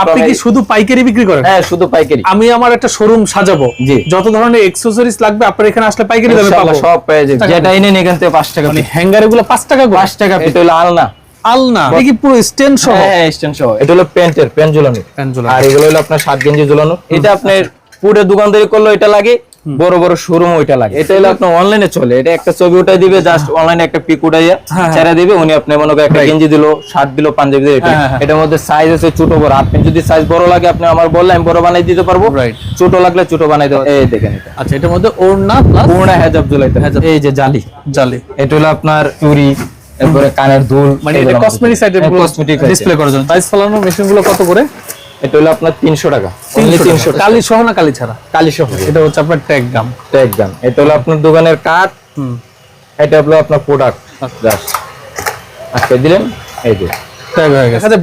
আপনি কি শুধু পাইকারি বিক্রি করেন? হ্যাঁ শুধু পাইকারি। আমি আমার একটা শোরুম সাজাবো। জি। যত ধরনের এক্সেসরিজ লাগবে আপনার এখানে আসলে পাইকারি দামে পাবো। সব পেয়ে যাবেন। যেটা এনে এখান থেকে পাঁচ টাকা মানে হ্যাঙ্গার এগুলো পাঁচ টাকা করে? পাঁচ টাকা এটা হলো আলনা। আলনা? এটা কি পুরো স্টেন সহ। হ্যাঁ স্ট্যান্ড সহ। এটা হলো প্যান্টের প্যান্ট ঝুলানো। আর এগুলো হলো আপনার সাত গেঞ্জি ঝুলানো। এটা আপনার পুরো দোকানদারি করলে এটা লাগে। বড় বড় শোরুম ওইটা লাগে। এটা হলো আপনার অনলাইনে চলে। এটা একটা ছবি উঠাই দিবে জাস্ট অনলাইনে একটা পিক উঠাইয়া হ্যাঁ। ছেড়ে দিবে। উনি আপনি মনে করেন একটা গেঞ্জি দিলো শার্ট দিলো পাঞ্জাবি দিলো এটা হ্যাঁ, হ্যাঁ। এটার মধ্যে সাইজ আছে ছোট বড়। আপনি যদি সাইজ বড় লাগে আপনি আমার বললে আমি বড় বানাই দিতে পারব. ছোট লাগলে ছোট বানাই দেবো এই দেখেন এটা। আচ্ছা এটার মধ্যে ওড়না প্লাস পূর্ণ হেজাব ঝুলাইতে এই যে জালি। জালি। এটা হলো আপনার চুরি এরপরে কানের দুল মানে এটা কসমেটিক্স আইটেম কসমেটিক ডিসপ্লে করার জন্য। প্রাইস ফলানো মেশিনগুলো কত করে? এটা হলো আপনার তিনশো টাকা। তিনশো কালি সহ না কালি ছাড়া কালি সহ এটা হচ্ছে আপনার ট্যাগ দাম একদম এটা হলো আপনার দোকানের কাঠ। হুম। এটা হলো আপনার প্রোডাক্ট আজকে দিলেন। এই যে।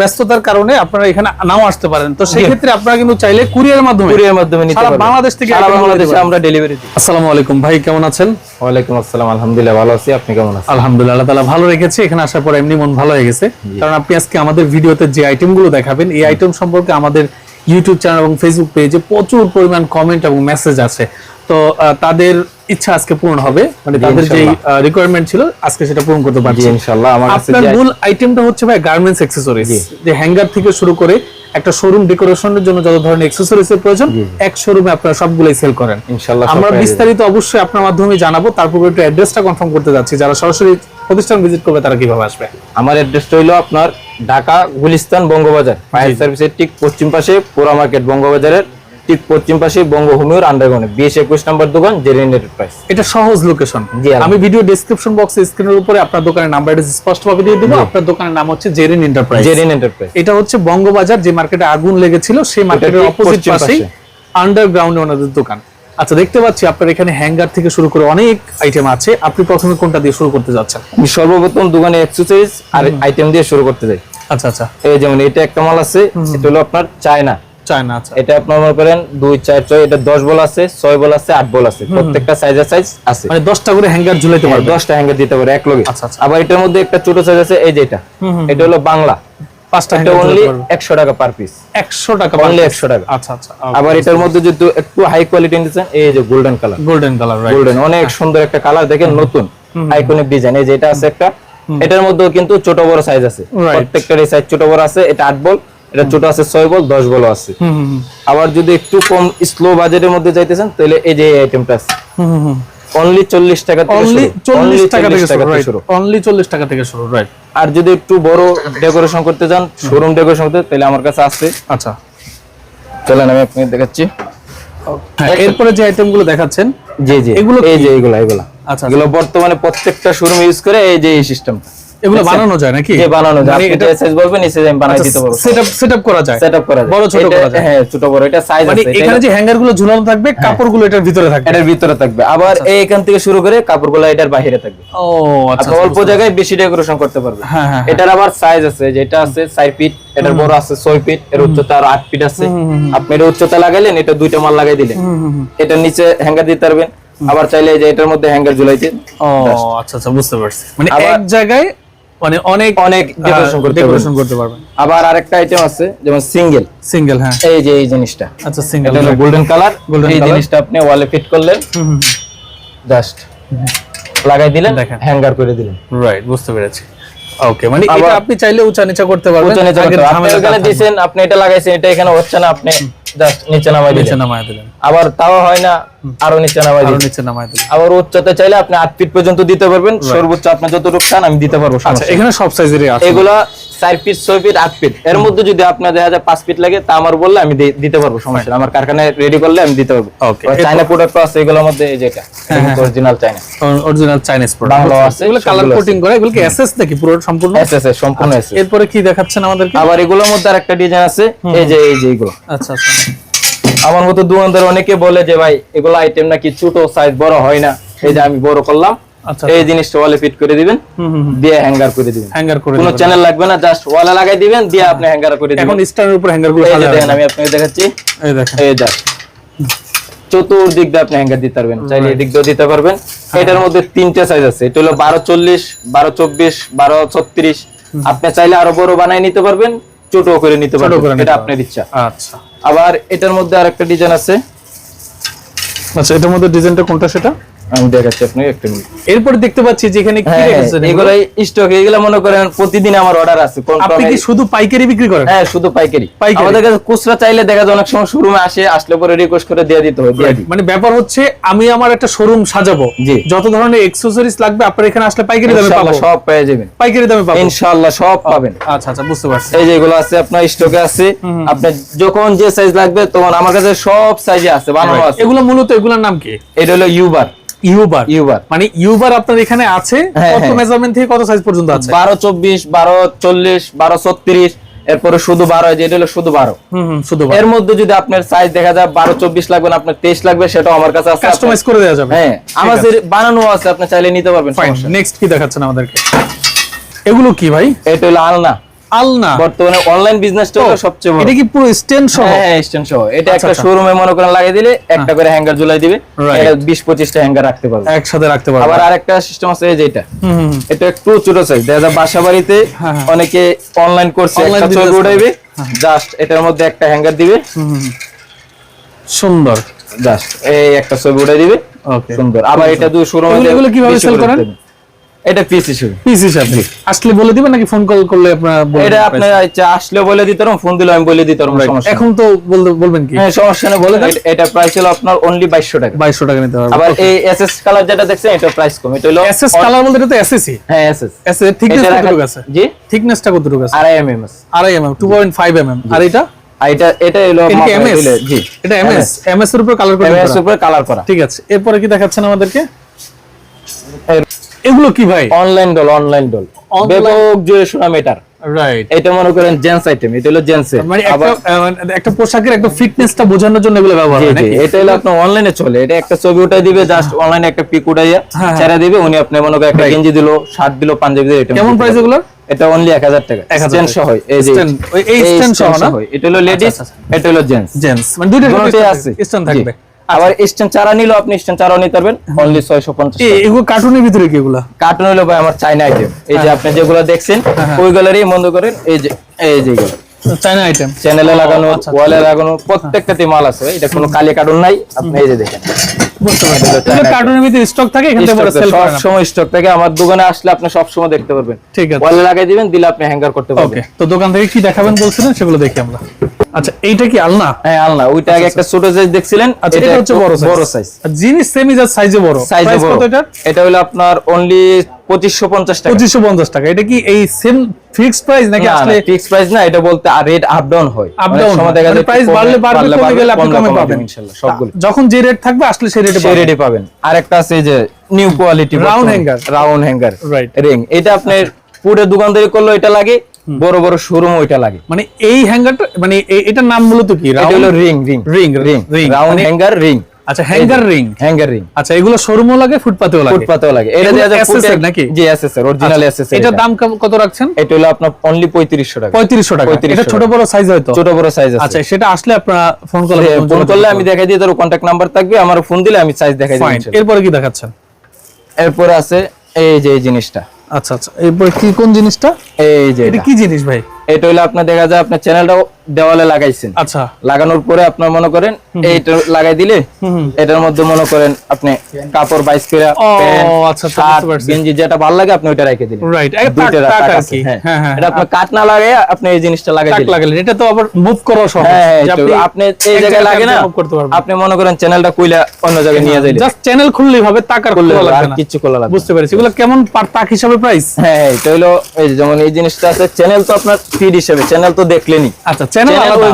ব্যস্ততার কারণে আপনারা এখানে নাও আসতে পারেন। তো সেই ক্ষেত্রে আপনারা কিন্তু চাইলে কুরিয়ার মাধ্যমে কুরিয়ার মাধ্যমে নিতে পারবেন। বাংলাদেশ থেকে সারা বাংলাদেশে আমরা ডেলিভারি দিই। আসসালামু আলাইকুম। ভাই কেমন আছেন? ওয়ালাইকুম আসসালাম আলহামদুলিল্লাহ ভালো আছি। আপনি কেমন আছেন? আলহামদুলিল্লাহ আল্লাহ তাআলা ভালো রেখেছে। এখানে আসার পর এমনি মন ভালো হয়ে গেছে। কারণ আপনি আজকে আমাদের ভিডিওতে যে আইটেমগুলো দেখাবেন এই আইটেম সম্পর্কে আমাদের ইউটিউব চ্যানেল এবং ফেসবুক পেজে প্রচুর পরিমাণ কমেন্ট এবং মেসেজ আছে। তো তাদের ইচ্ছা আজকে পূরণ হবে। মানে তাদের যে রিকোয়ারমেন্ট ছিল আজকে সেটা পূরণ করতে পারছি। ইনশাআল্লাহ আমার কাছে আপনার মূল আইটেমটা হচ্ছে ভাই গার্মেন্টস অ্যাক্সেসরিজ যে হ্যাঙ্গার থেকে শুরু করে একটা শোরুম ডেকোরেশনের জন্য যত ধরনের অ্যাক্সেসরিজ এর প্রয়োজন এক শোরুমে আপনারা সবগুলোই সেল করেন। ইনশাআল্লাহ আমরা বিস্তারিত অবশ্যই আপনার মাধ্যমে জানাব তারপর একটু অ্যাড্রেসটা কনফার্ম করতে যাচ্ছি। যারা সরাসরি প্রতিষ্ঠান ভিজিট করবে তারা কীভাবে আসবে? আমার অ্যাড্রেসটা হলো আপনার ঢাকা গুলিস্তান বঙ্গবাজার। ফায়ার সার্ভিসের ঠিক পশ্চিম পাশে পুরা মার্কেট বঙ্গবাজারের। ঠিক পশ্চিম পাশে বঙ্গভূমির আন্ডারগ্রাউন্ডে বিশ একুশ নম্বর দোকান জেরিন এন্টারপ্রাইজ এটা সহজ লোকেশন জি, আমি ভিডিও ডেসক্রিপশন বক্সে স্ক্রিনের উপরে আপনার দোকানের নাম্বার স্পষ্টভাবে দিয়ে দিব। আপনার দোকানের নাম হচ্ছে জেরিন এন্টারপ্রাইজ জেরিন এন্টারপ্রাইজ এটা হচ্ছে বঙ্গবাজার যে মার্কেটে আগুন লেগেছিল সেই মার্কেটের অপোজিট পাশেই পাশে। আন্ডারগ্রাউন্ডে ওনাদের দোকান। আচ্ছা দেখতে পাচ্ছি আপনার এখানে হ্যাঙ্গার থেকে শুরু করে অনেক আইটেম আছে। আপনি প্রথমে কোনটা দিয়ে শুরু করতে যাচ্ছেন? আমি সর্বপ্রথম দোকানে এক্সারসাইজ আর আইটেম দিয়ে শুরু করতে যাই আচ্ছা আচ্ছা। এই যেমন এটা একটা মাল আছে এটা হলো আপনার চায়না চায়না আচ্ছা। এটা আপনার মনে করেন দুই চার ছয় এটা দশ বল আছে ছয় বল আছে আট বল আছে প্রত্যেকটা সাইজের সাইজ আছে। মানে দশটা করে হ্যাঙ্গার ঝুলাইতে পারবে। দশটা হ্যাঙ্গার দিতে পারে এক লগে। আচ্ছা, আচ্ছা। আবার এটার মধ্যে একটা ছোট সাইজ আছে এই যে এটা। এটা হলো বাংলা। পাঁচটা এটা অনলি ঝুলাইতে পারবে। একশো টাকা পার পিস একশো টাকা অনলি একশো টাকা। আচ্ছা আচ্ছা আবার এটার মধ্যে যদি একটু হাই কোয়ালিটি এই যে golden colour golden colour right golden অনেক সুন্দর একটা কালার দেখেন নতুন আইকনিক ডিজাইন এই যে এটা আছে একটা। এটার মধ্যেও কিন্তু ছোট বড় সাইজ আছে। Right. প্রত্যেকটার সাইজ ছোট বড় আছে এটা আট বল। এটা ছোট আছে ছয় বল দশ বল আছে। আবার যদি একটু কম স্লো বাজেটের মধ্যে চাইতেছেন তাহলে এই যে আইটেমটা আছে। অনলি চল্লিশ টাকা থেকে অনলি চল্লিশ টাকা থেকে শুরু রাইট অনলি চল্লিশ টাকা থেকে শুরু রাইট আর যদি একটু বড় ডেকোরেশন করতে চান শোরুম ডেকোরেশন করতে তাহলে আমার কাছে আছে। আচ্ছা। চলেন আমি আপনাকে দেখাচ্ছি। হ্যাঁ, এরপরে যে আইটেমগুলো দেখাচ্ছেন জি জি। এগুলো এই যে এগুলা এগুলা আচ্ছা এগুলো বর্তমানে প্রত্যেকটা শোরুম ইউজ করে এই যে এই সিস্টেমটা এগুলো বানানো যায় নাকি? যে বানানো যায়। মানে আপনি এটা সাইজ বলবেন এই আমি বানাই দিতে পারব। সেটআপ সেটআপ করা যায়। সেটআপ করা যায়। বড় ছোট করা যায়। হ্যাঁ ছোট বড়। এটা সাইজ মানে আছে। এখানে যে হ্যাঙ্গারগুলো ঝুলানো থাকবে কাপড়গুলো এটার ভিতরে থাকবে। এটার ভিতরে থাকবে। আবার আচ্ছা, এই এখান থেকে শুরু করে কাপড়গুলো এটার বাইরে থাকবে। ও আচ্ছা অল্প জায়গায় বেশি ডেকোরেশন করতে পারবেন। হ্যাঁ, হ্যাঁ, এটার আবার সাইজ আছে। যেটা আছে চার ফিট এটার বড় আছে ছয় ফিট এর উচ্চতা আর আট ফিট আছে। আপনি এর উচ্চতা লাগাইলেন এটা দুইটা মাল লাগাই দিলেন। এটার নিচে হ্যাঙ্গার দিতে পারবেন। আবার চাইলে যে এটার মধ্যে হ্যাঙ্গার ঝুলাইতে ও আচ্ছা আচ্ছা বুঝতে পারছি। মানে এক জায়গায় মানে অনেক অনেক ডেকোরেশন করতে ডেকোরেশন করতে পারবেন। আবার আরেকটা আইটেম আছে যেমন সিঙ্গেল সিঙ্গেল হ্যাঁ। এই যে এই জিনিসটা। আচ্ছা সিঙ্গেল এটা গোল্ডেন কালার Golden এই জিনিসটা আপনি ওয়ালে ফিট করলেন। জাস্ট লাগাই দিলেন। হ্যাঙ্গার করে দিলেন। রাইট বুঝতে পেরেছি। ওকে মানে এটা আপনি চাইলে উঁচা নিচা করতে পারবেন। উঁচু নিচে করতে আপনি থাকবে দিছেন আপনি এটা লাগাইছেন এটা এখানে হচ্ছে না আপনি জাস্ট নিচে নামাই দিলেন। আবার তাও হয় না আরও নিচে নামাই দিলেন নিচে নামায় দিলেন আবার উচ্চতা চাইলে আপনি আট ফিট পর্যন্ত দিতে পারবেন। সর্বোচ্চ আপনি যতটুকু চান আমি দিতে পারব আচ্ছা এখানে সব সাইজেরই আছে। এগুলা চার ফিট ছয় ফিট আট ফিট এর মধ্যে যদি আপনার দেখা যায় পাঁচ ফিট লাগে তা আমার বললে আমি দিতে পারব সমস্যা আমার কারখানায় রেডি করলে আমি দিতে পারব। Okay. চাইনা প্রোডাক্ট আছে এগুলোর মধ্যে এই যেটা original China original Chinese product আছে, এগুলো কালার কোটিং করে এগুলো কি এসএস নাকি পুরো সম্পূর্ণ? এস এস সম্পূর্ণ এস এরপরে কি দেখাচ্ছেন আমাদেরকে? আবার এগুলোর মধ্যে আরেকটা ডিজাইন আছে এই যে এই যে এগুলো। আচ্ছা আচ্ছা। আমার মতো দোকানদার অনেকে বলে যে ভাই এগুলো আইটেম নাকি ছোট সাইজ বড় হয় না। এই যে আমি বড় করলাম। আচ্ছা এই জিনিসটা ওয়ালে ফিট করে দিবেন দিয়ে হ্যাঙ্গার করে দিবেন। হ্যাঙ্গার করে কোনো চ্যানেল লাগবে না জাস্ট ওয়ালে লাগাই দিবেন দিয়ে আপনি হ্যাঙ্গার করে দিবেন। এখন স্টারের উপর হ্যাঙ্গারগুলো দেখেন আমি আপনাকে দেখাচ্ছি। এই দেখেন। এই জাস্ট চতুর্দিক দিয়ে আপনি হ্যাঙ্গার দিতে পারবেন। চাইলে এদিক দিয়ে দিতে পারবেন। হ্যাঁ। এটার মধ্যে তিনটে সাইজ আছে। এটা হলো বারো চল্লিশ বারো চব্বিশ বারো ছত্রিশ। আপনি চাইলে আরও বড় বানাই নিতে পারবেন। ছোট করে নিতে পারবেন। এটা আপনার ইচ্ছা। আচ্ছা। আবার এটার মধ্যে আরেকটা ডিজাইন আছে। আচ্ছা এটার মধ্যে ডিজাইনটা কোনটা সেটা? আমি দেখাচ্ছি আপনাকে একটা মিনিট। এরপরে দেখতে পাচ্ছি যে এখানে কি রেখেছেন এগুলো? এগুলো স্টক এগুলো মনে করেন প্রতিদিন আমার অর্ডার আছে আপনি কি শুধু পাইকারি বিক্রি করেন? হ্যাঁ শুধু পাইকারি। পাইকারি? আমাদের কাছে খুচরা চাইলে দেখা যায় অনেক সময় শোরুমে আসে আসলে পরে রিকোয়েস্ট করে দিয়ে দিতে হয় মানে ব্যাপার হচ্ছে আমি আমার একটা শোরুম সাজাবো। যত ধরনের এক্সেসরিজ লাগবে আপনার এখানে আসলে পাইকারি দামে পাবো। সব পেয়ে যাবেন। পাইকারি দামে পাবো। ইনশাআল্লাহ সব পাবেন। আচ্ছা আচ্ছা বুঝতে পারছি। এই যেগুলো আছে আপনার স্টকে আছে। আপনার যখন যে সাইজ লাগবে তখন আমার কাছে সব সাইজে আছে বানানো আছে। এগুলো মূলত এগুলোর নাম কি? এটা হলো ইউবার ইউবার ইউবার মানে ইউবার আপনার এখানে আছে? হ্যাঁ, কত হ্যাঁ। মেজারমেন্ট থেকে কত সাইজ পর্যন্ত আছে? বারো চব্বিশ বারো চল্লিশ বারো ছত্রিশ এরপরে শুধু বারো যেটা হলো শুধু বারো। হুম হুম শুধু এর মধ্যে যদি আপনার সাইজ দেখা যায় বারো চব্বিশ লাগবে না আপনার তেইশ লাগবে সেটাও আমার কাছে আছে। কাস্টমাইজ করে দেওয়া যাবে। হ্যাঁ আমার বানানো আছে আপনি চাইলে নিতে পারবেন নেক্সট কি দেখাচ্ছেন আমাদেরকে? এগুলো কি ভাই? এটা হলো আলনা। আলনা। বর্তমানে অনলাইন বিজনেসটা সবচেয়ে বড়। এটা কি পুরো স্ট্যান্ড সহ? হ্যাঁ হ্যাঁ স্ট্যান্ড সহ। এটা আচ্ছা, একটা আচ্ছা। শোরুমে মনে করেন লাগিয়ে দিলে একটা করে হ্যাঙ্গার ঝুলাই দিবে. এটা বিশ পঁচিশটা হ্যাঙ্গার রাখতে পারবে। একসাথে রাখতে পারবে। আবার আরেকটা সিস্টেম আছে এই হুম, হুম। এটা একটু ছোট সাইজ দেখা যায় বাসা বাড়িতে হ্যাঁ, হ্যাঁ। অনেকে অনলাইন করছে একটা ছবি উঠাইবে জাস্ট এটার মধ্যে একটা হ্যাঙ্গার দিবে। সুন্দর। জাস্ট এই একটা ছবি উঠাই দিবে। ওকে সুন্দর। আবার এটা দুই শোরুমে এগুলো- কীভাবে sell করেন? এটা পিস হিসেবে পিস হিসাবে আসলে বলে দিবেন নাকি ফোন কল করলে আপনারা এটা আপনার ইচ্ছা আসলে বলে দিতে পারো ফোন দিলে আমি বলে দিতে পারব সমস্যা এখন তো বলবেন কি? হ্যাঁ সমস্যা নেই বলে দেন। এটা প্রাইস হলো আপনার অনলি বাইশশো টাকা। বাইশশো টাকা নিতে পারবে আবার এই এসএস কালার যেটা দেখছেন এটা প্রাইস কম। এটা হলো এসএস কালার বলতে এটা তো এসএসি হ্যাঁ এসএস এসএস থিকনেস কতটুকু আছে? জি? থিকনেসটা কতটুকু আছে? আড়াই এমএম আড়াই MM two point five MM আর এটা? এটা এটা হলো এমএস জি। এটা এমএস এমএস এর উপর কালার করে এমএস করা। উপরে কালার করা। ঠিক আছে। এরপরে কি দেখাচ্ছেন আমাদেরকে? এগুলো কি ভাই? অনলাইন ডল অনলাইন ডল ব্যাপক জুড়ে মেটার রাইট এটা মনে করেন জেন্টস আইটেম এটা হলো জেন্টস মানে একটা মানে একটা পোশাকের একটা ফিটনেসটা বোঝানোর জন্য এগুলো ব্যবহার হয় নাকি? এটা হলো আপনার অনলাইনে চলে। এটা একটা ছবি উঠাই দিবে জাস্ট অনলাইনে একটা পিক উঠাইয়া হ্যাঁ, হ্যাঁ। ছেড়ে দিবে উনি আপনি মনে করেন একটা গেঞ্জি দিলো শার্ট দিলো পাঞ্জাবি দিলো এটা কেমন প্রাইস এগুলোর? এটা অনলি 1000 টাকা। 1000 স্ট্যান্ড সহ এই যে এই stand সহ না? এটা হলো লেডিস আচ্ছা, এটা হলো জেন্টস জেন্টস মানে দুটোই আছে। স্ট্যান্ড থাকবে। আবার স্ট্যান্ড চারা নিলো আপনি স্ট্যান্ড চারাও নিতে পারবেন। অনলি 650 এ- এগুলো কার্টুনের ভিতরে কি এগুলা? কার্টুন হলো ভাই আমার চাইনা আইটেম এই যে আপনি যেগুলো দেখছেন হ্যাঁ। ওইগুলোরই বন্ধ করেন। এই যে এই যে। চাইনা আইটেম চ্যানেলে লাগানো আচ্ছা, ওয়ালে লাগানো প্রত্যেকটাতে মাল আছে এটা কোনো কালি কার্টুন নাই। আপনি এই যে দেখেন। বুঝতে পারছি। কার্টুনের ভিতরে স্টক থাকে এখান থেকে পরে সেল সব সময় স্টক থেকে। আমার দোকানে আসলে আপনি সব সময় দেখতে পারবেন। ঠিক আছে। ওয়ালে লাগাই দিবেন দিলে আপনি হ্যাঙ্গার করতে ওকে তো দোকান থেকে কি দেখাবেন বলছিলেন সেগুলো দেখি আমরা। আচ্ছা এইটা কি আলনা? হ্যাঁ আলনা। ওইটা আগে একটা ছোট সাইজ দেখছিলেন আচ্ছা এটা হচ্ছে বড় সাইজ বড় সাইজ জিনিস সেমি যা সাইজে বড়। সাইজে বড়। কত এটা হলো আপনার অনলি 2550 টাকা। পঁচিশশো পঞ্চাশ টাকা। এটা কি এই সেম ফিক্সড প্রাইস নাকি আসলে ফিক্স প্রাইস না এটা বলতে আর রেট আপ ডাউন হয়। আপ অনেক ডাউন সময় দেখা যায় প্রাইস বাড়লে বাড়বে কমে গেলে আপনি কমে কমে পাবেন ইনশাআল্লাহ সবগুলো। যখন যে রেট থাকবে আসলে সেই রেটে সেই রেটে পাবেন। আর একটা আছে যে new quality round hanger round hanger Right. Ring এটা আপনার পুরো দোকানদারি করলে এটা লাগে। বড় বড় শোরুম ওইটা লাগে। মানে এই হ্যাঙ্গারটা মানে এটার নাম মূলত কি? এটা হলো ring ring ring ring ring round hanger ring আচ্ছা হ্যাঙ্গার রিং হ্যাঙ্গার রিং আচ্ছা এগুলো শোরুমও লাগে ফুটপাতেও লাগে? ফুটপাতেও লাগে। এটা দেয়া যায় SS নাকি? জি এসএস এর অরিজিনাল এসএস এর এটা। দাম কত রাখছেন? এটা হলো আপনার অনলি 3500 টাকা। পঁয়ত্রিশশো টাকা। 3500 এটা ছোট বড় সাইজ হয়তো? ছোট বড় সাইজ আছে। আচ্ছা সেটা আসলে আপনারা ফোন কল ফোন করলে আমি দেখাই দিই তোর কন্টাক্ট নাম্বার থাকবে আমার ফোন দিলে আমি সাইজ দেখাই দিই এরপরে কি দেখাচ্ছেন? এরপরে আছে এই যে এই জিনিসটা। আচ্ছা আচ্ছা। এই কি কোন জিনিসটা? এই যে এটা। কি জিনিস ভাই? এটা হলো আপনার দেখা যায় আপনার চ্যানেলটাও দেওয়ালে লাগাইছেন। আচ্ছা। লাগানোর পরে আপনার মনে করেন এইটা লাগাই দিলে। এটার মধ্যে মনে করেন আপনি কাপড় বাইশ করে আচ্ছা, আচ্ছা। গেঞ্জি যেটা ভালো লাগে আপনি ওইটা রেখে দিলেন। রাইট দুইটা টাক আছে, হ্যাঁ। হ্যাঁ হ্যাঁ এটা আপনার কাট না লাগে আপনি এই জিনিসটা লাগাই দিলেন। লাগালেন এটা তো আবার মুভ করা সহজ। আপনি এই জায়গায় লাগে না করতে পারবেন। আপনি মনে করেন চ্যানেলটা কইলা অন্য জায়গায় নিয়ে যাইলে জাস্ট চ্যানেল খুললেই হবে টাকার করলে খোলা আর লাগবে না। কিচ্ছু করা লাগবে বুঝতে পেরেছি। এগুলো কেমন পার টাক হিসাবে প্রাইস হ্যাঁ এটা হলো এই যেমন এই জিনিসটা আছে চ্যানেল তো আপনার ফিড হিসেবে চ্যানেল তো দেখলেনই। আচ্ছা চ্যানেল আলাদা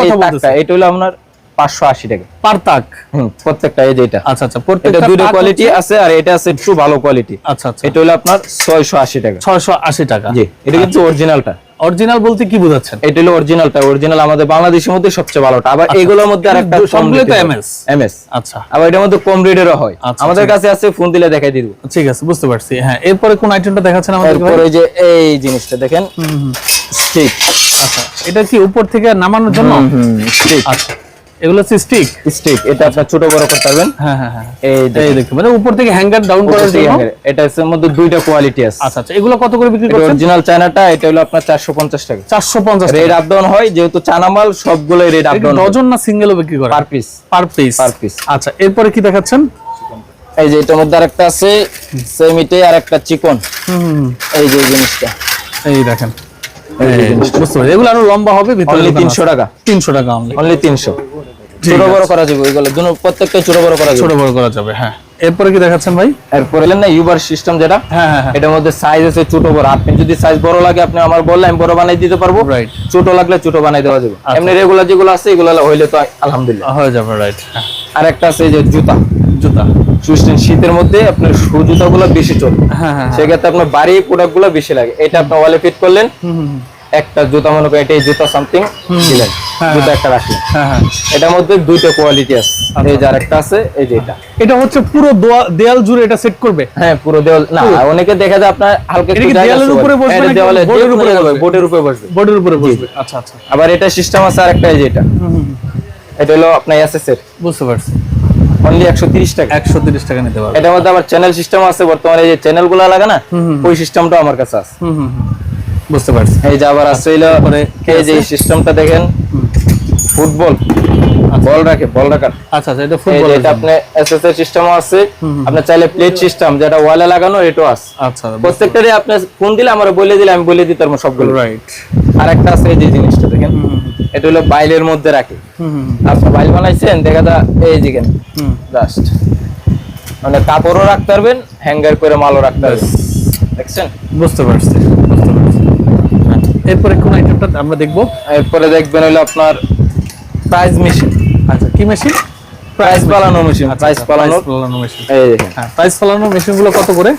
কথা বলতেছি। এটা হলো আপনার পাঁচশো আশি টাকা। পার টাক হুম প্রত্যেকটা এই যে এটা। আচ্ছা আচ্ছা প্রত্যেকটা দুটো কোয়ালিটি আছে আর এটা আছে একটু ভালো কোয়ালিটি আচ্ছা আচ্ছা। এটা হলো আপনার ছয়শো আশি টাকা। 680 টাকা। জি এটা কিন্তু অরিজিনালটা অরিজিনাল বলতে কি বোঝাচ্ছেন? এটা হলো অরিজিনালটা অরিজিনাল আমাদের বাংলাদেশের মধ্যে সবচেয়ে ভালোটা। আবার এগুলোর মধ্যে আরেকটা সবগুলো তো এমএস এমএস আচ্ছা। আবার এটার মধ্যে কম রেটেরও হয়। আচ্ছা, আমাদের কাছে আছে ফোন দিলে দেখাই দিব। ঠিক আছে বুঝতে পারছি। হ্যাঁ এরপরে কোন আইটেমটা দেখাচ্ছেন আমাদের এরপরে যে এই জিনিসটা দেখেন স্টিক আচ্ছা এটা কি উপর থেকে নামানোর জন্য? স্টিক আচ্ছা। এগুলো হচ্ছে স্টিক স্টিক এটা আপনার ছোট বড় করতে পারবেন হ্যাঁ হ্যাঁ হ্যাঁ। এই মানে উপর থেকে হ্যাঙ্গার ডাউন করার জন্য এটা হচ্ছে মধ্যে দুইটা কোয়ালিটি আছে। আচ্ছা আচ্ছা এগুলো কত করে বিক্রি করছেন? অরিজিনাল চায়নাটা এটা হলো আপনার চারশো পঞ্চাশ টাকা। চারশো পঞ্চাশ রেড আপ ডাউন হয় যেহেতু চানা মাল সবগুলো রেড আপ ডাউন ডজন না সিঙ্গেলও বিক্রি করে per piece per piece Per piece। আচ্ছা এরপরে কি দেখাচ্ছেন? এই যে এটার মধ্যে আরেকটা আছে সেমিটে আর একটা চিকন। হুম। এই যে জিনিসটা। এই দেখেন। এগুলো আরও লম্বা হবে ভিতরে অনলি তিনশো টাকা। তিনশো টাকা অনলি অনলি তিনশো। ঠিক ছোট বড় করা যাবে দুটো প্রত্যেকটা ছোট বড় করা ছোট বড় করা যাবে হ্যাঁ। এরপরে কি দেখাচ্ছেন ভাই? এরপরে না ইউবার সিস্টেম যেটা হ্যাঁ হ্যাঁ হ্যাঁ। এটার মধ্যে সাইজ আছে ছোট বড়। আপনি যদি সাইজ বড় লাগে আপনি আমার বললে আমি বড় বানাই দিতে পারব। Right. ছোট লাগলে ছোট বানাই দেওয়া যাবে। আচ্ছা। এমনি রেগুলার যেগুলো আছে এগুলো হইলে তো আলহামদুলিল্লাহ। হয়ে যাবে রাইট আর একটা আছে যে জুতা। জুতা। সুইস্টেন শীতের মধ্যে আপনার শু জুতাগুলো বেশি চলে। হ্যাঁ হ্যাঁ সেক্ষেত্রে আপনার বাড়ি প্রোডাক্টগুলো বেশি লাগে। এটা আপনার ওয়ালে ফিট করলেন। হুম, হুম, হুম। একটা জুতা মনে করেন এটাই জুতা সামথিং দিলেন হ্যাঁ, জুতা হ্যাঁ। একটা রাখলেন। হ্যাঁ হ্যাঁ। এটার মধ্যে দুইটা কোয়ালিটি আছে। এই যে আরেকটা আছে এই যে এটা। এটা হচ্ছে পুরো দোয়া- দেয়াল জুড়ে এটা সেট করবে? হ্যাঁ পুরো দেওয়াল না অনেকে দেখা যায় আপনার হালকা একটু দেয়ালের উপরে বসবে এটা নাকি বোর্ডের উপরে বসবে? বোর্ডের উপরে বসবে। বোর্ডের উপরে বসবে। আচ্ছা আচ্ছা। আবার এটা সিস্টেম আছে আরেকটা এই যে এটা। এটা হলো আপনার এসএস এর। বুঝতে পারছি। অনলি একশো তিরিশ টাকা। একশো তিরিশ টাকা নিতে পারবে। এটার মধ্যে আবার চ্যানেল সিস্টেম আছে বর্তমানে এই যে চ্যানেলগুলো লাগে না ওই সিস্টেমটা আমার কাছে আছে। হুম হুম হুম। বুঝতে পারছি। এই যে আবার কি এই যে সিস্টেমটা দেখেন। ফুটবল। বল রাখে বল রাখার। আচ্ছা আচ্ছা এটা ফুটবল এটা আপনি এসএস এর সিস্টেমও আছে। আপনি চাইলে প্লেট সিস্টেম যেটা ওয়ালে লাগানো এটাও আছে। আচ্ছা প্রত্যেকটারই আপনি ফোন দিলে আমার বলে দিলে আমি বলে দিতে পারব সবগুলো। রাইট আর একটা আছে এই যে জিনিসটা দেখেন। এটা হলো বাইলের মধ্যে রাখে। আপনি বাইল বানাইছেন দেখা যা এই যে কেন হুম। জাস্ট মানে কাপড়ও রাখতে পারবেন হ্যাঙ্গার করে মালও রাখতে পারবেন। দেখছেন? বুঝতে পারছি বুঝতে। এরপরে কোন আইটেমটা আমরা দেখব? এরপরে দেখবেন হলো আপনার প্রাইস মেশিন আচ্ছা কি মেশিন প্রাইস পালানো মেশিন প্রাইস পালানোর ফলানো মেশিন এই দেখেন। হ্যাঁ প্রাইস ফলানো মেশিনগুলো কত করে?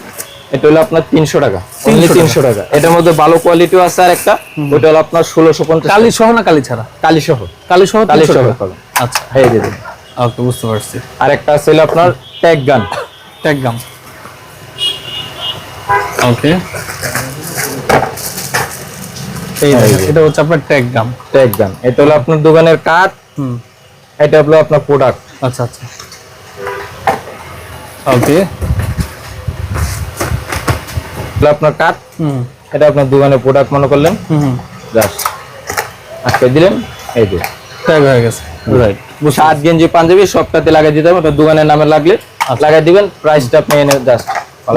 এটা হলো আপনার তিনশো টাকা। 300 টাকা। তিনশো টাকা। এটার মধ্যে ভালো কোয়ালিটিও আছে আর একটা ওটা হলো আপনার ষোলোশো পঞ্চাশ কালি সহ না কালি ছাড়া কালি সহ কালি সহ কালি 300 সহ টাকা। আচ্ছা। এই দেখেন। ওকে বুঝতে পারছি। আর একটা আছে হলো আপনার ট্যাগ গান ট্যাগ গান ওকে। এই। এটা হচ্ছে আপনার ট্যাগ গাম ট্যাগ এটা হলো আপনার দোকানের কাঠ। হুম। এটা হলো আপনার প্রোডাক্ট আচ্ছা আচ্ছা। ওকে আপনার কাঠ। হুম। এটা আপনার দোকানের প্রোডাক্ট মনে করলেন। হুম জাস্ট আজকে দিলেন। এই যে। ট্যাগ হয়ে গেছে। রাইট শার্ট গেঞ্জি পাঞ্জাবি সবটাতে লাগাই দিতে হবে। ওটা দোকানের নামে লাগলে লাগাই দিবেন। প্রাইসটা আপনি এনে জাস্ট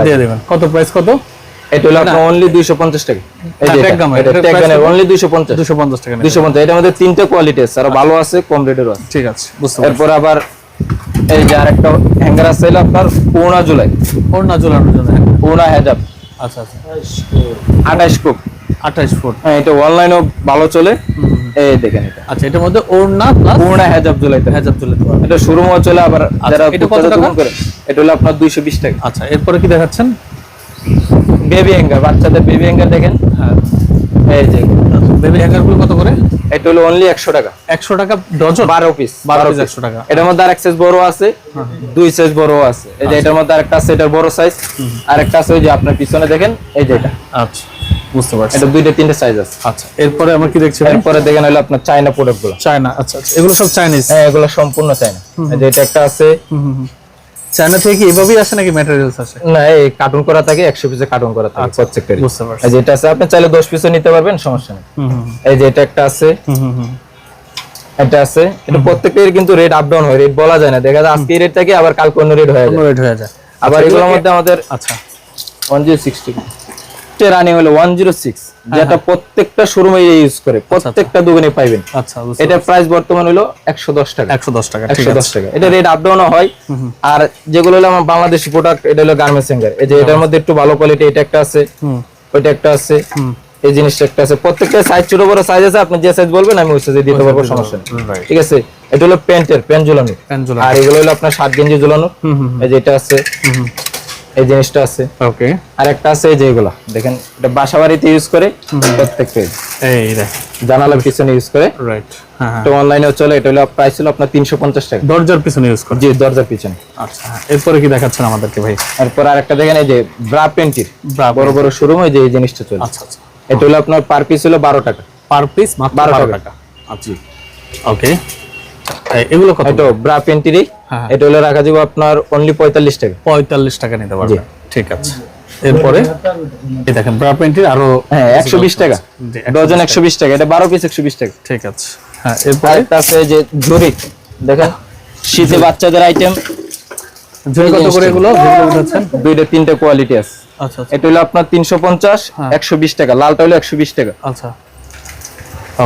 দিয়ে দেবেন। কত প্রাইস কত? এটা হলো আপনার অনলি দুইশো পঞ্চাশ টাকা। এই যে এটা, এটা এর কত? only 250 পঞ্চাশ। টাকা নেবেন। 250 এটার মধ্যে তিনটে কোয়ালিটি আছে আর ভালো আছে কম রেটেরও আছে। ঠিক আছে বুঝতে পারছি। এরপর আবার এই যে আরেকটা হ্যাঙ্গার আছে হলো আপনার পৌনা জুলাই। ওর না ঝোলানোর জন্য হ্যাঁ। পৌনা হেজাব। আচ্ছা আচ্ছা। আঠাশ কুপ আঠাশ ফুট। হ্যাঁ এটা অনলাইনেও ভালো চলে। এই দেখেন এটা। আচ্ছা এটার মধ্যে ওড়না প্লাস পৌনা হেজাব জুলাইতে। দেওয়া এটা শোরুমও চলে আবার যারা এটা কত টাকা? করে এটা হলো আপনার দুইশো বিশ টাকা। আচ্ছা এরপরে কি দেখাচ্ছেন? বেবি হ্যাঙ্গার বাচ্চাদের বেবি হ্যাঙ্গার দেখেন। হ্যাঁ। এই যে। বেবি হ্যাঙ্গারগুলো কত করে? এটা হলো অনলি একশো টাকা। একশো টাকা ডজন? বারো পিস বারো পিস একশো টাকা। এটার মধ্যে আরেক সাইজ বড় আছে দুই সাইজ বড় আছে। এই যে এটার মধ্যে আরেকটা আছে এটার বড় সাইজ আরেকটা আছে ওই যে আপনার পিছনে দেখেন এই যে এটা। আচ্ছা বুঝতে পারছি। এটা দুইটা তিনটা সাইজ আছে। আচ্ছা এরপরে আমরা কি দেখছি এরপরে দেখেন হলো আপনার চায়না প্রোডাক্টগুলো। চায়না আচ্ছা আচ্ছা। এগুলো সব চাইনিজ হ্যাঁ এগুলো সম্পূর্ণ চায়না এই যে এটা একটা আছে। চায়না থেকে এভাবেই আসে নাকি ম্যাটেরিয়ালস আসে? না এই কার্টুন করা থাকে 100 পিসে কার্টুন করা থাকে আচ্ছা, আচ্ছা, আছে আপনি চাইলে 10 পিসও নিতে পারবেন সমস্যা নেই। এই যে এটা একটা আছে এটা আছে এটা প্রত্যেকটার কিন্তু রেট আপ ডাউন হয় রেট বলা যায় না। দেখা যায় আজকে রেট থাকে আবার কালকে রেট হয়ে অন্য রেট হয়ে যায়। আবার আচ্ছা, এগুলোর মধ্যে আমাদের আচ্ছা। 1060 লাস্টে রানিং হলো 106 যেটা প্রত্যেকটা শোরুমে ইউজ করে প্রত্যেকটা দোকানে আচ্ছা প্রাইস বর্তমান হলো 110 টাকা। 110 টাকা 110 টাকা। এটা রেট হয়। আর যেগুলো হলো আমার বাংলাদেশি প্রোডাক্ট এটা হলো এই যে এটার মধ্যে একটু ভালো কোয়ালিটি এটা একটা আছে ওইটা একটা আছে এই জিনিসটা একটা আছে। প্রত্যেকটা সাইজ ছোট বড় সাইজ আছে আপনি যে সাইজ বলবেন আমি ওই সাইজে দিতে পারব সমস্যা ঠিক আছে? এটা হলো প্যান্টের প্যান্ট ঝোলানো। আর এগুলো হলো আপনার শার্ট গেঞ্জি ঝুলানো। এই যে এটা আছে। এই জিনিসটা আছে। ওকে। আর একটা আছে এই যে এগুলা। দেখেন এটা বাসা বাড়িতে ইউজ করে প্রত্যেকটা এই। দেখ। জানালার পিছনে ইউজ করে। রাইট হ্যাঁ হ্যাঁ। তো অনলাইনেও চলে এটা হলো প্রাইস হলো আপনার তিনশো পঞ্চাশ টাকা। দরজার পিছনে ইউজ করে? জি দরজার পিছনে। আচ্ছা হ্যাঁ। এরপরে কি দেখাচ্ছেন আমাদেরকে ভাই? এরপর আরেকটা দেখেন এই যে ব্রা পেন্টির বড় বড় শোরুম এই যে এই জিনিসটা চলে আচ্ছা আচ্ছা। এটা হলো আপনার পার পিস হলো বারো টাকা। পার পিস মাত্র 12 বারো টাকা। আচ্ছা ওকে। এই, এগুলো কত? এটা ব্রা পেন্টিরি হ্যাঁ। এটা হলো রাখা যাবে আপনার অনলি পঁয়তাল্লিশ টাকা। পঁয়তাল্লিশ টাকা নিতে পারবেন ঠিক আছে। এরপরে? এই দেখেন ব্রা প্যান্টির আরও হ্যাঁ একশো বিশ টাকা। ডজন একশো বিশ টাকা। এটা বারো পিস একশো বিশ টাকা। ঠিক আছে। হ্যাঁ এরপরে? আছে যে ঝুরি দেখেন শীতে বাচ্চাদের আইটেম জয় কত করে এগুলো? যেগুলো উঠাচ্ছেন দুইটা তিনটা কোয়ালিটি আছে। আচ্ছা আচ্ছা। এটা হলো আপনার তিনশো পঞ্চাশ হ্যাঁ। একশো বিশ টাকা লালটা হলো একশো বিশ টাকা। আচ্ছা।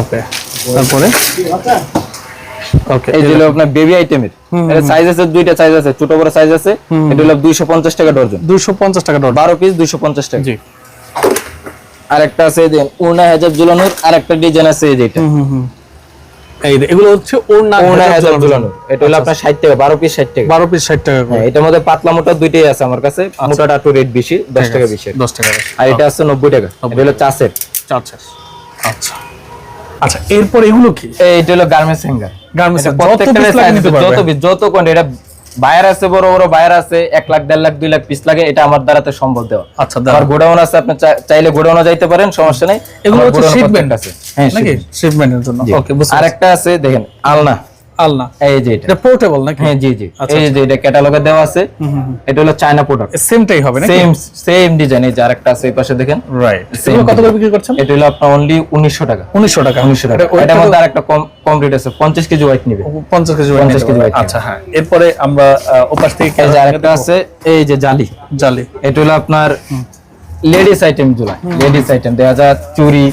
ওকে। তারপরে? ওকে এই হলো আপনার বেবি আইটেমের এটা সাইজ আছে দুইটা সাইজ আছে ছোট বড় সাইজ আছে এটা হলো দুইশো পঞ্চাশ টাকা ডজন। দুশো পঞ্চাশ টাকা ডট বারো পিস দুইশো পঞ্চাশ টাকা। জি। আরেকটা আছে যে উনা হেজাব ঝুলানোর আরেকটা ডিজাইন আছে এই যেটা হুম হুম এই এগুলো হচ্ছে ওড়না উনা হেজাব এটা হলো আপনার ষাট টাকা বারো পিস ষাট টাকা। বারো পিস ষাট টাকা হ্যাঁ এটার মধ্যে পাতলা মোটা দুইটাই আছে আমার কাছে মোটাটা একটু রেট বেশি দশ টাকা বেশি। দশ টাকা বেশি। আর এটা আছে নব্বই টাকা। এটা হলো চাষের। আচ্ছা আচ্ছা। আচ্ছা এরপর এগুলো কি? এইটা হলো গার্মেন্টস হ্যাঙ্গার গার্মেন্টস যত প্রত্যেকটা যত যত কোয়ান্টি এটা বায়ার আছে বড় বড় বায়ার আছে এক লাখ দেড় লাখ দুই লাখ পিস লাগে এটা আমার দ্বারাতে সম্ভব দেওয়া। আচ্ছা আমার গোডাউন আছে আপনি চাইলে গোডাউনে যাইতে পারেন সমস্যা নেই। এগুলো হচ্ছে শিপমেন্ট আছে। হ্যাঁ নাকি? shipment। শিপমেন্টের জন্য। ওকে বুঝতে আরেকটা আছে দেখেন আলনা। আলনা। এই যে এটা। এটা পোর্টেবল নাকি? হ্যাঁ জি জি। এই যে এটা ক্যাটালগে দেওয়া আছে এটা হলো চায়না প্রোডাক্ট সেমটাই হবে নাকি? সেম সেম ডিজাইন এই যে আরেকটা আছে এই পাশে দেখেন। রাইট Same কত করে বিক্রি করছেন? এটা হলো আপনার অনলি উনিশশো টাকা। উনিশশো টাকা। উনিশশো টাকা। এটার মধ্যে আরেকটা কম কম রেট আছে পঞ্চাশ কেজি নিবে। কেজি 50 কেজি আচ্ছা হ্যাঁ। এরপরে আমরা ওপাশ থেকে এই যে আরেকটা আছে এই যে জালি। জালি। এটা হলো আপনার লেডিস আইটেমগুলা লেডিস আইটেম দেখা যায় চুড়ি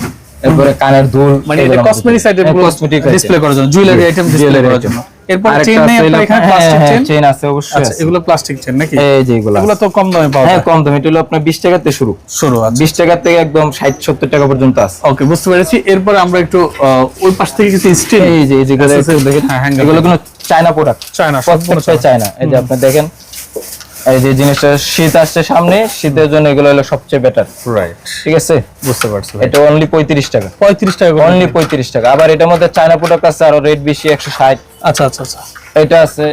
এরপরে কানের দুল মানে এটা কসমেটিক্স আইটেম কসমেটিক ডিসপ্লে করার জন্য জুয়েলারি আইটেম ডিসপ্লে করার জন্য। এরপর চেন নেই আপনার এখানে প্লাস্টিক চেন চেন আছে অবশ্যই আচ্ছা এগুলো প্লাস্টিক চেন নাকি? এই যে এগুলা এগুলো তো কম দামে পাওয়া যায় হ্যাঁ যায়। কম দামে। এটা হলো আপনার বিশ থেকে শুরু। শুরু আছে বিশ টাকা থেকে একদম ষাট সত্তর টাকা পর্যন্ত আছে। ওকে বুঝতে পেরেছি। এরপর আমরা একটু ওই পাশ থেকে কিছু স্টিল এই যে এই যেগুলো Accessories, দেখেন হ্যাঁ, এগুলো কোনো চায়না প্রোডাক্ট চায়না সম্পূর্ণ চায়না এই যে আপনি দেখেন এই যে জিনিসটা শীত আসছে সামনে শীতের জন্য এগুলো হলো সবচেয়ে বেটার রাইট ঠিক আছে? বুঝতে পারছি এটা অনলি পঁয়ত্রিশ টাকা। পঁয়ত্রিশ টাকা অনলি পঁয়ত্রিশ টাকা। আবার এটার মধ্যে চায়না প্রোডাক্ট আছে আরও রেট বেশি একশো ষাট। আচ্ছা আচ্ছা আচ্ছা। এটা আছে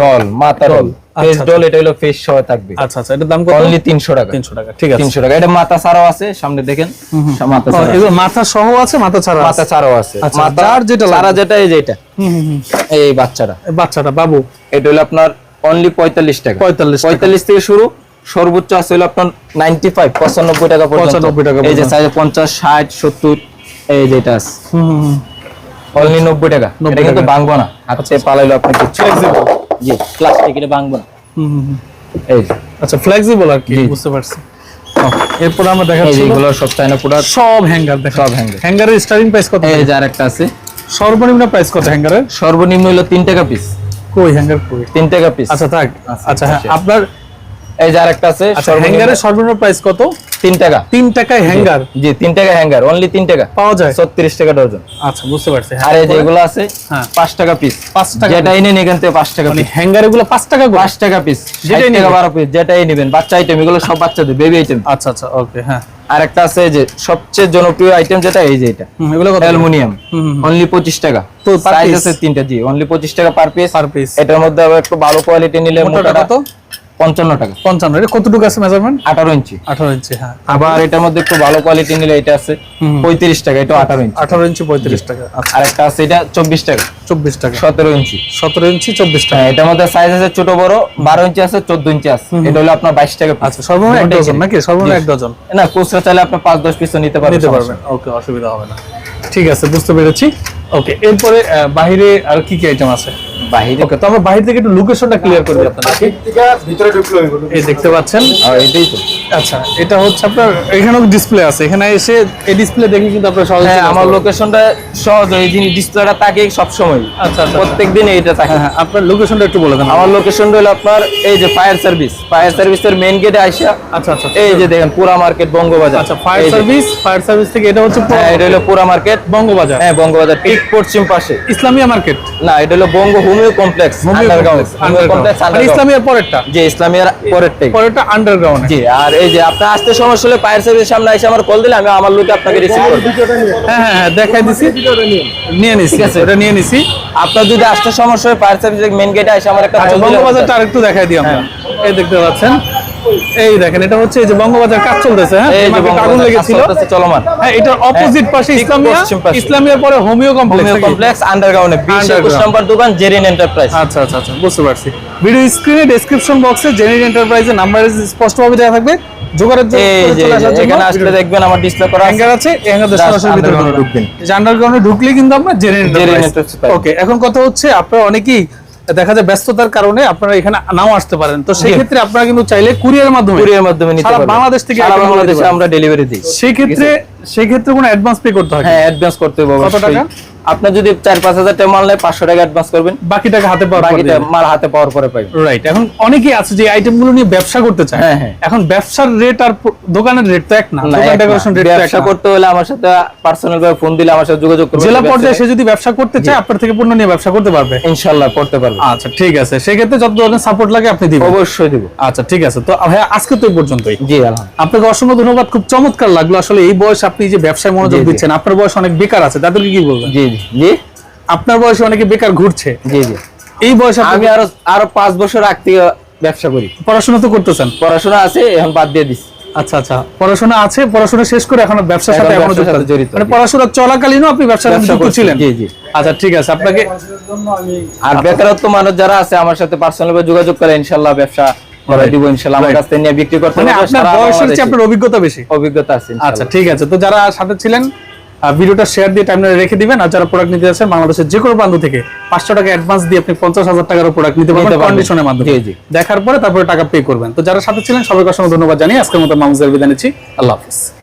ডল মাথা ডল ফেস ডল এটা হলো ফেস সহ থাকবে। আচ্ছা আচ্ছা। এটার দাম কত? অনলি তিনশো টাকা। তিনশো টাকা ঠিক আছে। তিনশো টাকা। এটা মাথা ছাড়াও আছে সামনে দেখেন। মাথা ছাড়া এগুলো মাথা সহ আছে মাথা ছাড়া মাথা ছাড়াও আছে। আচ্ছা, মাথা যার যেটা। ছাড়া যেটা এই যে এটা। হুম, হুম, হুম। এই বাচ্চাটা। বাচ্চাটা বাবু। এটা হলো আপনার অনলি পঁয়তাল্লিশ টাকা। 45 টাকা। পঁয়তাল্লিশ থেকে শুরু সর্বোচ্চ আছে হলো আপনার নাইনটি ফাইভ পঁচানব্বই টাকা 95 টাকা এই যে। সাইজে পঞ্চাশ ষাট সত্তর এই যে এটা আছে। অনলি নব্বই টাকা। 90 এটা কিন্তু টাকা। ভাঙবো না। হাতে পালাইলো আপনি কিচ্ছু জি প্লাস্টিক এটা ভাঙবো না। এই আচ্ছা ফ্লেক্সিবল আর কি বুঝতে পারছি। এরপর আমরা এই দেখাচ্ছি এগুলো সব চায়না প্রোডাক্ট সব হ্যাঙ্গার সব। হ্যাঙ্গারের স্টার্টিং প্রাইস কত? এই যে আরেকটা আছে। সর্বনিম্ন প্রাইস কত হ্যাঙ্গারের সর্বনিম্ন হলো তিন টাকা পিস কই হ্যাঙ্গার কই? তিন টাকা পিস আচ্ছা থাক। আচ্ছা হ্যাঁ আচ্ছা। আপনার এই যে আরেকটা আছে আচ্ছা হ্যাঙ্গারের সর্বনিম্ন প্রাইস কত? তিন টাকা। তিন টাকায় হ্যাঙ্গার? জি তিন টাকা হ্যাঙ্গার অনলি তিন টাকা। পাওয়া যায়? ছত্রিশ টাকা ডজন। আচ্ছা বুঝতে পারছি আর এই যে এগুলো আছে হ্যাঁ। পাঁচ টাকা পিস পাঁচ টাকা যেটা এনে এখান থেকে পাঁচ টাকা মানে পিস হ্যাঙ্গার এগুলো পাঁচ টাকা করে? পাঁচ টাকা পিস টাকা নিবেন। বারো পিস যেটাই নেবেন। বাচ্চা আইটেম এগুলো সব বাচ্চাদের বেবি আইটেম আচ্ছা আচ্ছা ওকে হ্যাঁ। আর একটা আছে যে সবচেয়ে জনপ্রিয় আইটেম যেটা এই যে এটা। এগুলো কত? অ্যালুমিনিয়াম। অনলি পঁচিশ টাকা। তো সাইজ আছে তিনটা জি অনলি পঁচিশ টাকা পার পিস পার পিস এটার মধ্যে আবার একটু ভালো কোয়ালিটি নিলে মোটাটা কত? পঞ্চান্ন টাকা। পঞ্চান্ন এটা কতটুকু আছে মেজারমেন্ট আঠারো ইঞ্চি। আঠারো ইঞ্চি হ্যাঁ। আবার এটার মধ্যে একটু ভালো কোয়ালিটি নিলে এটা আছে। পঁয়ত্রিশ টাকা এটা আঠারো ইঞ্চি। আঠারো ইঞ্চি পঁয়ত্রিশ টাকা আচ্ছা। আর একটা আছে এটা চব্বিশ টাকা। চব্বিশ টাকা। সতেরো ইঞ্চি। সতেরো ইঞ্চি চব্বিশ টাকা। হ্যাঁ এটার মধ্যে সাইজ আছে ছোট বড় বারো ইঞ্চি আছে চোদ্দ ইঞ্চি আছে। এটা হলো আপনার বাইশ টাকা। আচ্ছা সর্বনিম্ন এক ডজন নাকি? সর্বনিম্ন। এক ডজন না খুচরা চাইলে আপনি পাঁচ দশ পিসও নিতে পারবেন নিতে পারবেন। ওকে অসুবিধা হবে না। ঠিক আছে বুঝতে পেরেছি। ওকে এরপরে বাইরে আর কি কি আইটেম আছে? বাহিরে ওকে তো আমরা বাইরে থেকে একটু লোকেশনটা ক্লিয়ার করে দিই ভিতরে ঢুকলো এই দেখতে পাচ্ছেন? আর এটাই তো। আচ্ছা এটা হচ্ছে আপনার এখানেও ডিসপ্লে আছে। এখানে এসে এই ডিসপ্লে দেখে কিন্তু আপনার সহজে হ্যাঁ আমার লোকেশনটা সহজ এই জিনিস ডিসপ্লেটা থাকে সব সময় আচ্ছা আচ্ছা। প্রত্যেক দিন এইটা থাকে। হ্যাঁ হ্যাঁ আপনার লোকেশনটা একটু বলে দেন। আমার লোকেশনটা হলো আপনার এই যে ফায়ার সার্ভিস ফায়ার সার্ভিসের মেইন গেটে আইসা আচ্ছা আচ্ছা এই যে দেখেন পুরা মার্কেট বঙ্গবাজার। আচ্ছা ফায়ার সার্ভিস ফায়ার সার্ভিস থেকে এটা হচ্ছে হ্যাঁ এটা হলো পুরা মার্কেট বঙ্গবাজার। হ্যাঁ বঙ্গবাজার। ঠিক পশ্চিম পাশে। ইসলামিয়া মার্কেট? না এটা হলো Banga homeo complex underground. Homeo complex ইসলামিয়ার পরেরটা? যে ইসলামিয়ার পরেরটাই পরেরটা আন্ডারগ্রাউন্ড। জি আর এই যে আপনার আসতে সমস্যা হলে ফায়ার সার্ভিসের সামনে এসে আমার কল দিলে আমি আমার লোকে আপনাকে রিসিভ করব। হ্যাঁ হ্যাঁ হ্যাঁ দেখাই দিছি। নিয়ে নিছি ঠিক আছে। এটা নিয়ে নিছি। আপনার যদি আসতে সমস্যা হয় ফায়ার সার্ভিসের মেইন গেটে এসে আমার একটা বঙ্গবাজারটা আরেকটু দেখাই দিই আমরা। হ্যাঁ। এই দেখতে পাচ্ছেন। এই দেখেন এটা হচ্ছে এই যে বঙ্গবাজার কাজ চলতেছে হ্যাঁ? এই যে আগুন লেগেছিল। চলমান। হ্যাঁ এটার অপোজিট হ্যাঁ, পাশে ইসলামিয়া ইসলামিয়ার পরে হোমিও কমপ্লেক্স হোমিও কমপ্লেক্স আন্ডারগ্রাউন্ডে বিশ একুশ Underground। নম্বর দোকান জেরিন এন্টারপ্রাইজ আচ্ছা আচ্ছা আচ্ছা বুঝতে পারছি। ভিডিও স্ক্রিনে ডেসক্রিপশন বক্সে জেনিট এন্টারপ্রাইজের নাম্বার স্পষ্টভাবে দেওয়া থাকবে। যোগাযোগ এখানে আসলে দেখবেন আমার ডিসপ্লে করা আছে হ্যাঙ্গার আছে হ্যাঙ্গার সরাসরি ভিতরে ঢুকবেন। আন্ডারগ্রাউন্ডে ঢুকলে কিন্তু Genuine Enterprise পাই। ওকে এখন কথা হচ্ছে আপনারা অনেকেই দেখা যায় ব্যস্ততার কারণে আপনারা এখানে নাও আসতে পারেন। তো সেই ক্ষেত্রে আপনারা কিন্তু চাইলে কুরিয়ার মাধ্যমে কুরিয়ার মাধ্যমে নিতে পারেন পারবেন। বাংলাদেশ থেকে সারা বাংলাদেশে আমরা ডেলিভারি দিই। সেই ক্ষেত্রে সেই ক্ষেত্রে কোনো অ্যাডভান্স পে করতে হয়? হ্যাঁ অ্যাডভান্স করতে হবে কত টাকা? আপনার যদি চার পাঁচ হাজার টাকা মাল নেয় পাঁচশো টাকা অ্যাডভান্স করবেন। বাকি টাকা হাতে পাওয়ার বাকিটা মাল হাতে পাওয়ার পরে পাইবেন। রাইট এখন অনেকেই আছে যে আইটেমগুলো নিয়ে ব্যবসা করতে চায়। হ্যাঁ, হ্যাঁ। এখন ব্যবসার রেট আর দোকানের রেট তো এক না। দোকান ডেকোরেশন রেট ব্যবসা। করতে হলে আমার সাথে পার্সোনাল ভাবে ফোন দিলে আমার সাথে যোগাযোগ করবে জেলা পর্যায়ে সে যদি ব্যবসা করতে চায় আপনার থেকে পণ্য নিয়ে ব্যবসা করতে পারবে। ইনশাল্লাহ করতে পারবে। আচ্ছা ঠিক আছে। সেক্ষেত্রে যত ধরনের সাপোর্ট লাগে আপনি দিবেন। অবশ্যই দিব। আচ্ছা ঠিক আছে। তো ভাইয়া আজকে তো এই পর্যন্তই। জি আলহামদুলিল্লাহ। আপনাকে অসংখ্য ধন্যবাদ। খুব চমৎকার লাগল। আসলে এই বয়স আপনি যে ব্যবসায় মনোযোগ। দিচ্ছেন আপনার বয়স অনেক বেকার আছে। তাদেরকে কি বলবেন? জি জি আপনার বয়সে অনেকে বেকার ঘুরছে। জি জি। এই বয়সে আমি আরও আরও পাঁচ বছর আগ থেকে ব্যবসা করি। পড়াশোনা তো করতেছেন? পড়াশোনা আছে এখন বাদ দিয়ে দিচ্ছি আচ্ছা আচ্ছা। পড়াশোনা আছে পড়াশোনা শেষ করে এখন ব্যবসার সাথে এখনও ব্যবসার যুক্ত। সাথে আছেন। জড়িত, মানে পড়াশোনা চলাকালীনও আপনি ব্যবসার সাথে যুক্ত ছিলেন? জি, জি। আচ্ছা ঠিক আছে। আপনাকে আর বেকারত্ব মানুষ যারা আছে আমার সাথে পার্সোনাল ভাবে যোগাযোগ করে ব্যবসা করাই দিব ইনশাল্লাহ আমার কাছ থেকে নিয়ে বিক্রি করতে মানে আপনার বয়সের চেয়ে আপনার অভিজ্ঞতা বেশি। অভিজ্ঞতা আছে আচ্ছা ঠিক আছে। তো যারা সাথে ছিলেন ভিডিওটা শেয়ার দিয়ে টাইমলাইনে রেখে দিবেন। আর যারা প্রোডাক্ট নিতে আসেন বাংলাদেশের যে কোনো প্রান্ত থেকে পাঁচশো টাকা অ্যাডভান্স দিয়ে আপনি পঞ্চাশ হাজার টাকার প্রোডাক্ট নিতে পারবেন। কন্ডিশনের মাধ্যমে। দেখার পরে তারপরে টাকা পে করবেন। তো যারা সাথে ছিলেন সবাইকে অসংখ্য ধন্যবাদ জানিয়ে আজকের মতো মামুজের বিদায় নিচ্ছি। আল্লাহ হাফিজ।